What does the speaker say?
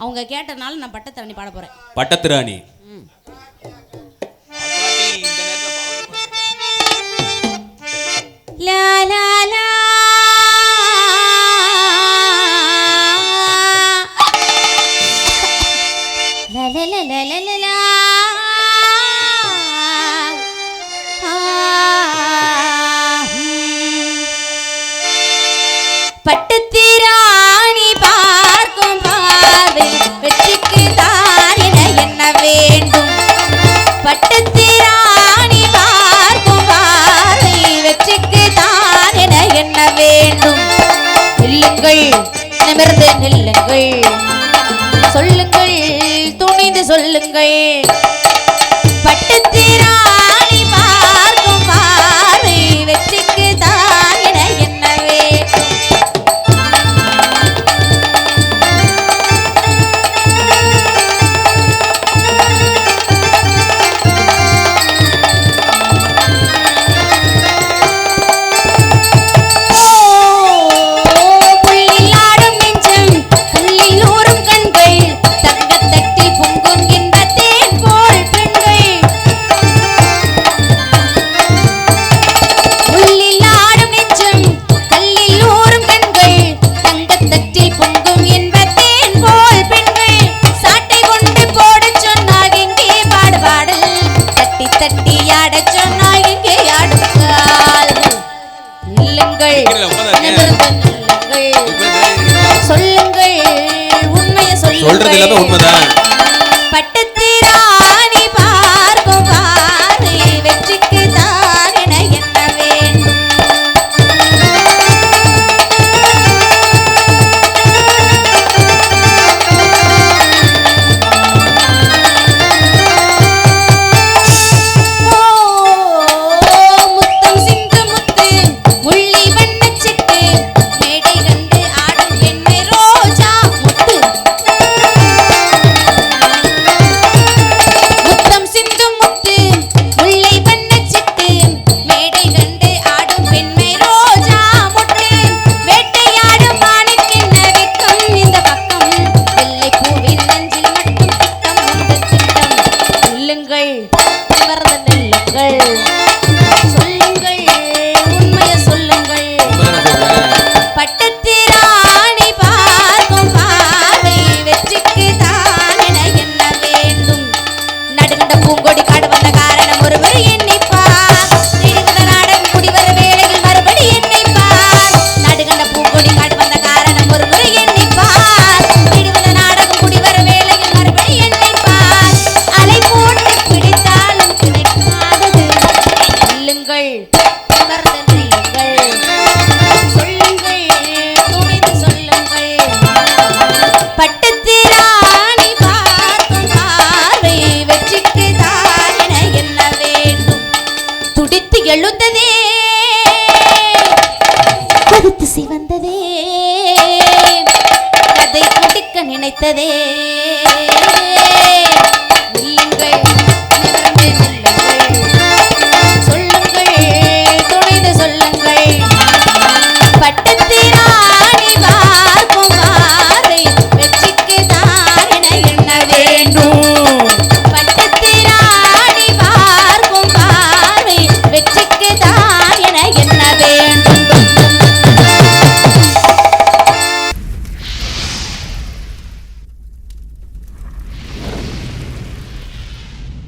அவங்க கேட்டனால நான் பட்டத்திராணி பாட போறேன். பட்டத்திராணி. நிமிர்ந்து நில்லுங்கள். சொல்லுங்கள் துணிந்து சொல்லுங்கள். பட்டுத்தீரா தட்டி ஆட சொன்னால் இங்கே ஆடுங்கள் இல்லங்கள் சொல்லுங்கள் உண்மையை சொல்லுங்கள். சொல்றது இல்லாம உண்மைதான். இவரது நெல்லங்கள் வந்ததே. கதை முடிக்க நினைத்ததே.